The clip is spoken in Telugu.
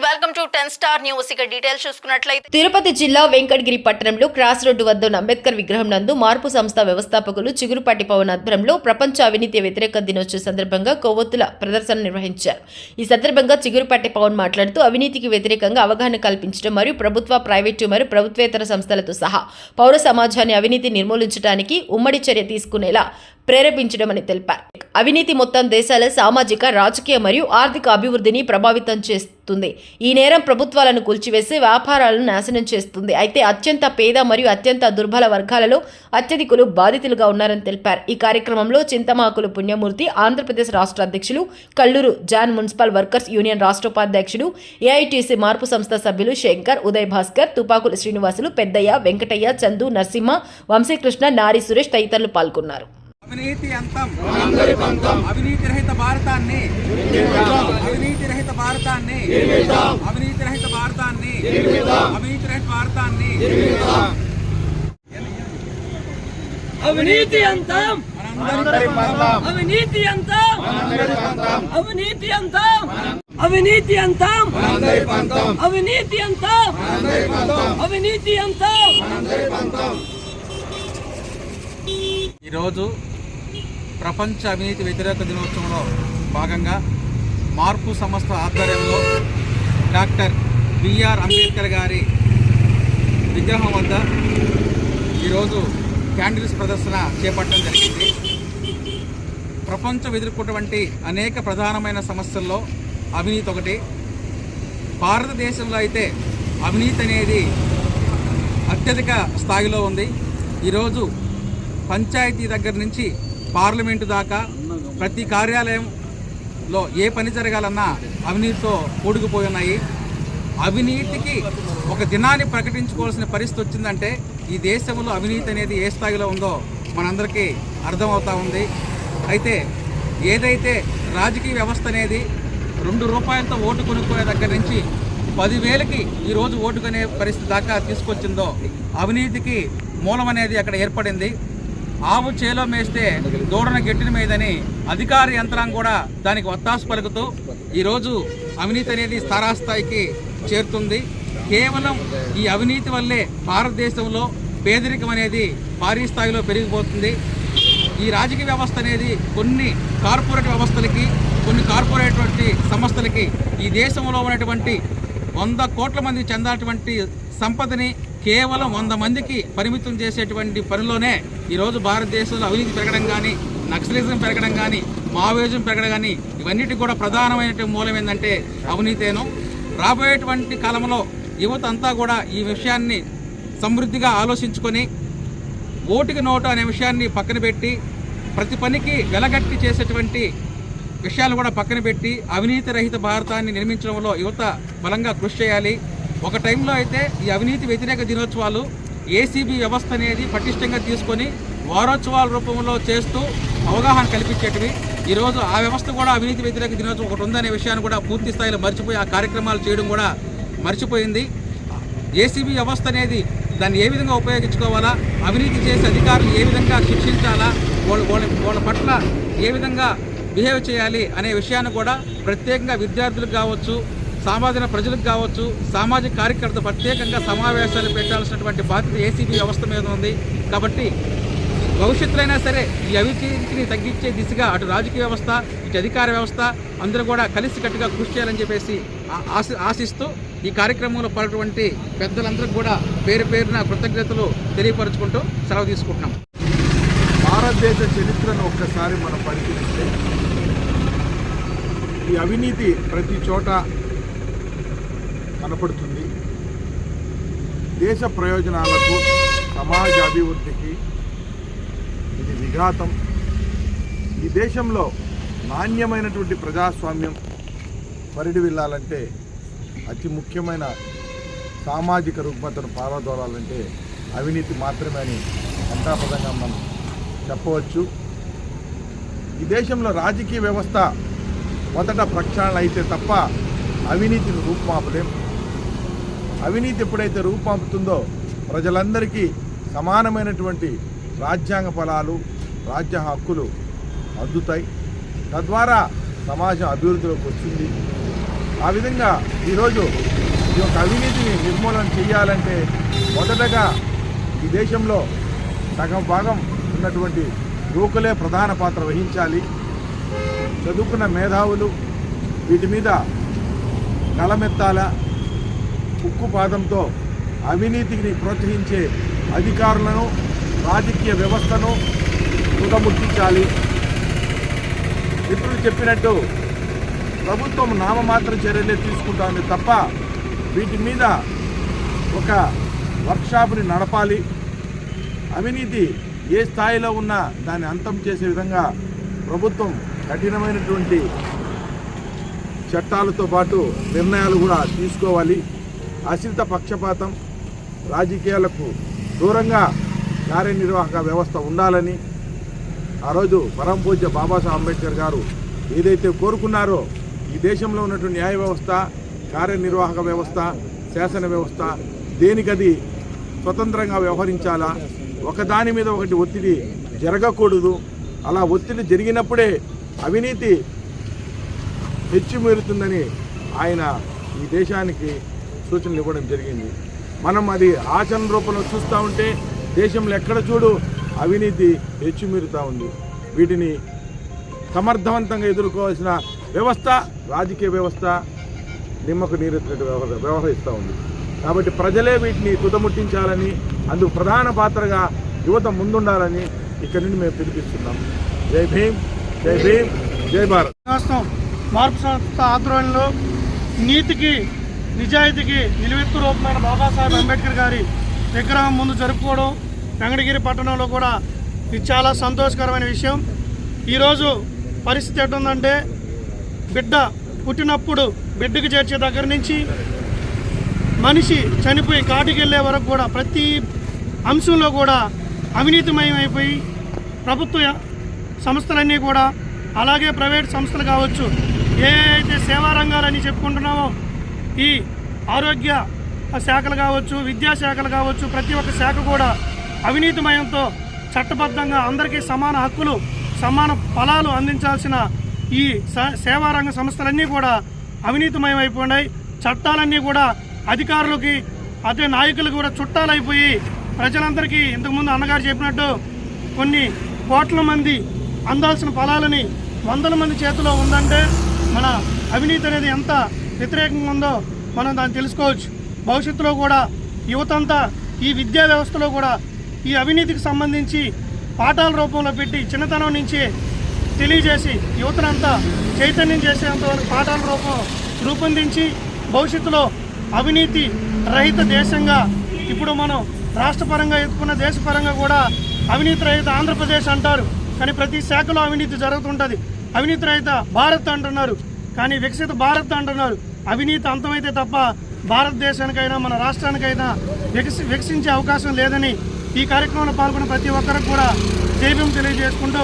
welcome to ten star news. ఇక డీటెయిల్స్ చూసుకున్నట్లయితే తిరుపతి జిల్లా వెంకటగిరి పట్టణంలో క్రాస్ రోడ్డు వద్ద అంబేద్కర్ విగ్రహం నందు మార్పు సంస్థ వ్యవస్థాపకులు చిగురుపాటి పవన్ ఆధ్వర్యంలో ప్రపంచ అవినీతి వ్యతిరేక దినోత్సవ సందర్భంగా కొవ్వొత్తుల ప్రదర్శన నిర్వహించారు. ఈ సందర్భంగా చిగురుపాటి పవన్ మాట్లాడుతూ అవినీతికి వ్యతిరేకంగా అవగాహన కల్పించడం మరియు ప్రభుత్వ ప్రైవేటు మరియు ప్రభుత్వేతర సంస్థలతో సహా పౌర సమాజాన్ని అవినీతి నిర్మూలించడానికి ఉమ్మడి చర్య తీసుకునేలా ప్రేరేపించడమని తెలిపారు. అవినీతి మొత్తం దేశాల సామాజిక రాజకీయ మరియు ఆర్థిక అభివృద్ధిని ప్రభావితం చేస్తుంది. ఈ నేరం ప్రభుత్వాలను కూల్చివేసి వ్యాపారాలను నాశనం చేస్తుంది. అయితే అత్యంత పేద మరియు అత్యంత దుర్బల వర్గాలలో అత్యధికులు బాధితులుగా ఉన్నారని తెలిపారు. ఈ కార్యక్రమంలో చింతమాకులు పుణ్యమూర్తి ఆంధ్రప్రదేశ్ రాష్ట్ర అధ్యక్షులు Kalluru John municipal workers union రాష్ట్ర ఉపాధ్యక్షుడు ఏఐటీసీ మార్పు సంస్థ సభ్యులు శంకర్ ఉదయ్ భాస్కర్ తుపాకుల శ్రీనివాసులు పెద్దయ్య వెంకటయ్య చందు నరసింహ వంశీకృష్ణ నారి సురేష్ తదితరులు పాల్గొన్నారు. అవినీతి అంతం. అవినీతి రహిత భారతాన్ని అవినీతి రహిత భారతాన్ని. అవినీతి రహిత భారతాన్ని. అవినీతి అంతం. అవినీతి అంతం. అవినీతి అంతం. అవినీతి అంతం. అవినీతి అంతం. అవినీతి అంతం. ఈరోజు ప్రపంచ అవినీతి వ్యతిరేక దినోత్సవంలో భాగంగా మార్పు సంస్థ ఆధ్వర్యంలో డాక్టర్ బిఆర్ అంబేద్కర్ గారి విగ్రహం వద్ద ఈరోజు క్యాండిల్స్ ప్రదర్శన చేపట్టడం జరిగింది. ప్రపంచం ఎదుర్కొన్నటువంటి అనేక ప్రధానమైన సమస్యల్లో అవినీతి ఒకటి. భారతదేశంలో అయితే అవినీతి అనేది అత్యధిక స్థాయిలో ఉంది. ఈరోజు పంచాయతీ దగ్గర నుంచి పార్లమెంటు దాకా ప్రతి కార్యాలయం లో ఏ పని జరగాలన్నా అవినీతితో కూడుకుపోయి ఉన్నాయి అవినీతికి ఒక దినాన్ని ప్రకటించుకోవాల్సిన పరిస్థితి వచ్చిందంటే ఈ దేశంలో అవినీతి అనేది ఏ స్థాయిలో ఉందో మనందరికీ అర్థమవుతా ఉంది. అయితే ఏదైతే రాజకీయ వ్యవస్థ అనేది రెండు రూపాయలతో ఓటు కొనుక్కునే దగ్గర నుంచి పదివేలకి ఈరోజు ఓటుకునే పరిస్థితి దాకా తీసుకొచ్చిందో అవినీతికి మూలం అనేది అక్కడ ఏర్పడింది. ఆవు చేలో మేస్తే దూడన గెట్టిన మీదని అధికార యంత్రాంగం కూడా దానికి వత్తాసు పలుకుతూ ఈరోజు అవినీతి అనేది స్థారాస్థాయికి చేరుతుంది. కేవలం ఈ అవినీతి వల్లే భారతదేశంలో పేదరికం అనేది భారీ స్థాయిలో పెరిగిపోతుంది. ఈ రాజకీయ వ్యవస్థ అనేది కొన్ని కార్పొరేట్ వ్యవస్థలకి కొన్ని కార్పొరేట్ వంటి సంస్థలకి ఈ దేశంలో ఉన్నటువంటి వంద కోట్ల మంది చెందాటువంటి సంపదని కేవలం వంద మందికి పరిమితం చేసేటువంటి పనిలోనే ఈరోజు భారతదేశంలో అవినీతి పెరగడం కానీ నక్సలిజం పెరగడం కానీ మావోయిజం పెరగడం కానీ ఇవన్నిటికి కూడా ప్రధానమైనటువంటి మూలం ఏంటంటే అవినీతేను. రాబోయేటువంటి కాలంలో యువత అంతా కూడా ఈ విషయాన్ని సమృద్ధిగా ఆలోచించుకొని ఓటుకి నోటు అనే విషయాన్ని పక్కన పెట్టి ప్రతి పనికి వెలగట్టి చేసేటువంటి విషయాలు కూడా పక్కన పెట్టి అవినీతి రహిత భారతాన్ని నిర్మించడంలో యువత బలంగా కృషి చేయాలి. ఒక టైంలో అయితే ఈ అవినీతి వ్యతిరేక దినోత్సవాలు ఏసీబీ వ్యవస్థ అనేది పటిష్టంగా తీసుకొని వారోత్సవాల రూపంలో చేస్తూ అవగాహన కల్పించేటివి. ఈరోజు ఆ వ్యవస్థ కూడా అవినీతి వ్యతిరేక దినోత్సవం ఒకటి ఉందనే విషయాన్ని కూడా పూర్తి స్థాయిలో మర్చిపోయి ఆ కార్యక్రమాలు చేయడం కూడా మర్చిపోయింది. ఏసీబీ వ్యవస్థ అనేది దాన్ని ఏ విధంగా ఉపయోగించుకోవాలా అవినీతి చేసే అధికారులు ఏ విధంగా శిక్షించాలా వాళ్ళ వాళ్ళ వాళ్ళ పట్ల ఏ విధంగా బిహేవ్ చేయాలి అనే విషయాన్ని కూడా ప్రత్యేకంగా విద్యార్థులకు కావచ్చు సామాజిక ప్రజలకు కావచ్చు సామాజిక కార్యకర్త ప్రత్యేకంగా సమావేశాలు పెట్టాల్సినటువంటి బాధ్యత ఏసీబీ వ్యవస్థ మీద ఉంది. కాబట్టి భవిష్యత్తులో అయినా సరే ఈ అవినీతిని తగ్గించే దిశగా అటు రాజకీయ వ్యవస్థ ఇటు అధికార వ్యవస్థ అందరూ కూడా కలిసికట్టుగా కృషి చేయాలని చెప్పేసి ఆ- ఆశ ఆశిస్తూ ఈ కార్యక్రమంలో పాల్గొన్నటువంటి పెద్దలందరికీ కూడా పేరు పేరున కృతజ్ఞతలు తెలియపరుచుకుంటూ సెలవు తీసుకుంటున్నాం. భారతదేశ చరిత్రను ఒక్కసారి మనం పరిశీలిస్తే ఈ అవినీతి ప్రతి చోట కనపడుతుంది. దేశ ప్రయోజనాలకు సమాజ అభివృద్ధికి ఇది విఘాతం. ఈ దేశంలో నాణ్యమైనటువంటి ప్రజాస్వామ్యం పరిడి వెళ్ళాలంటే అతి ముఖ్యమైన సామాజిక రుగ్మతను పారదోలాలంటే అవినీతి మాత్రమే అని ఘంటాపదంగా మనం చెప్పవచ్చు. ఈ దేశంలో రాజకీయ వ్యవస్థ మొదట ప్రక్షాళన అయితే తప్ప అవినీతిని రూపుమాపలేము అవినీతి ఎప్పుడైతే రూపొందుతుందో ప్రజలందరికీ సమానమైనటువంటి రాజ్యాంగ ఫలాలు రాజ్య హక్కులు అద్దుతాయి తద్వారా సమాజం అభివృద్ధిలోకి వస్తుంది ఆ విధంగా ఈరోజు ఈ యొక్క అవినీతిని నిర్మూలన చేయాలంటే మొదటగా ఈ దేశంలో సగం భాగం ఉన్నటువంటి యువకులే ప్రధాన పాత్ర వహించాలి. చదువుకున్న మేధావులు వీటి మీద గలమెత్తాల ఉక్కుపాదంతో అవినీతిని ప్రోత్సహించే అధికారులను రాజకీయ వ్యవస్థను తుదముట్టించాలి మిత్రులు చెప్పినట్టు ప్రభుత్వం నామమాత్ర చర్యలే తీసుకుంటామని తప్ప వీటి మీద ఒక వర్క్షాప్ని నడపాలి. అవినీతి ఏ స్థాయిలో ఉన్నా దాన్ని అంతం చేసే విధంగా ప్రభుత్వం కఠినమైనటువంటి చట్టాలతో పాటు నిర్ణయాలు కూడా తీసుకోవాలి. అశ్రిత పక్షపాతం రాజకీయాలకు దూరంగా కార్యనిర్వాహక వ్యవస్థ ఉండాలని ఆ రోజు పరమ పూజ్య బాబాసాహెబ్ అంబేద్కర్ గారు ఏదైతే కోరుకున్నారో ఈ దేశంలో ఉన్నటువంటి న్యాయ వ్యవస్థ కార్యనిర్వాహక వ్యవస్థ శాసన వ్యవస్థ దేనికది స్వతంత్రంగా వ్యవహరించాలా? ఒకదాని మీద ఒకటి ఒత్తిడి జరగకూడదు. అలా ఒత్తిడి జరిగినప్పుడే అవినీతి హెచ్చుమీరుతుందని ఆయన ఈ దేశానికి సూచనలు ఇవ్వడం జరిగింది. మనం అది ఆచరణ రూపంలో చూస్తూ ఉంటే దేశంలో ఎక్కడ చూడు అవినీతి హెచ్చుమీరుతూ ఉంది. వీటిని సమర్థవంతంగా ఎదుర్కోవాల్సిన వ్యవస్థ రాజకీయ వ్యవస్థ నిమ్మకు నీరెత్తినట్టు వ్యవహార వ్యవహరిస్తూ ఉంది. కాబట్టి ప్రజలే వీటిని తుదముట్టించాలని అందుకు ప్రధాన పాత్రగా యువత ముందుండాలని ఇక్కడి నుండి మేము పిలిపిస్తున్నాం. జై భీమ్ జై భీమ్ జై భారత్. మార్పు సంస్థ ఆధ్వర్యంలో నీతికి నిజాయితీకి నిలువెత్తు రూపమైన బాబాసాహెబ్ అంబేద్కర్ గారి విగ్రహం ముందు జరుపుకోవడం వెంకటగిరి పట్టణంలో కూడా ఇది చాలా సంతోషకరమైన విషయం. ఈరోజు పరిస్థితి ఎట్టుందంటే బిడ్డ పుట్టినప్పుడు బిడ్డకు చేర్చే దగ్గర నుంచి మనిషి చనిపోయి కాటికి వెళ్ళే వరకు కూడా ప్రతి అంశంలో కూడా అవినీతిమయమైపోయి ప్రభుత్వ సంస్థలన్నీ కూడా అలాగే ప్రైవేట్ సంస్థలు కావచ్చు ఏ అయితే సేవా రంగాలని చెప్పుకుంటున్నామో ఈ ఆరోగ్య శాఖలు కావచ్చు విద్యా శాఖలు కావచ్చు ప్రతి ఒక్క శాఖ కూడా అవినీతిమయంతో చట్టబద్ధంగా అందరికీ సమాన హక్కులు సమాన ఫలాలు అందించాల్సిన ఈ స- సేవా రంగ సంస్థలన్నీ కూడా అవినీతిమయం అయిపోయినాయి చట్టాలన్నీ కూడా అధికారులకి అదే నాయకులు కూడా చుట్టాలైపోయి ప్రజలందరికీ ఇంతకుముందు అన్నగారు చెప్పినట్టు కొన్ని కోట్ల మంది అందాల్సిన ఫలాలని వందల మంది చేతిలో ఉందంటే మన అవినీతి అనేది ఎంత వ్యతిరేకంగా ఉందో మనం దాన్ని తెలుసుకోవచ్చు. భవిష్యత్తులో కూడా యువతంతా ఈ విద్యా వ్యవస్థలో కూడా ఈ అవినీతికి సంబంధించి పాఠాల రూపంలో పెట్టి చిన్నతనం నుంచి తెలియజేసి యువతనంతా చైతన్యం చేసేంతవరకు పాఠాల రూపం రూపొందించి భవిష్యత్తులో అవినీతి రహిత దేశంగా ఇప్పుడు మనం రాష్ట్రపరంగా ఎత్తుకున్న దేశపరంగా కూడా అవినీతి రహిత ఆంధ్రప్రదేశ్ అంటారు. కానీ ప్రతి శాఖలో అవినీతి జరుగుతుంటుంది. అవినీతి రహిత భారత్ అంటున్నారు. కానీ వికసిత భారత్ అంటున్నారు. అవినీతి అంతమైతే తప్ప భారతదేశానికైనా మన రాష్ట్రానికైనా వికసి వికసించే అవకాశం లేదని ఈ కార్యక్రమంలో పాల్గొన్న ప్రతి ఒక్కరికి కూడా జైభీం తెలియజేసుకుంటూ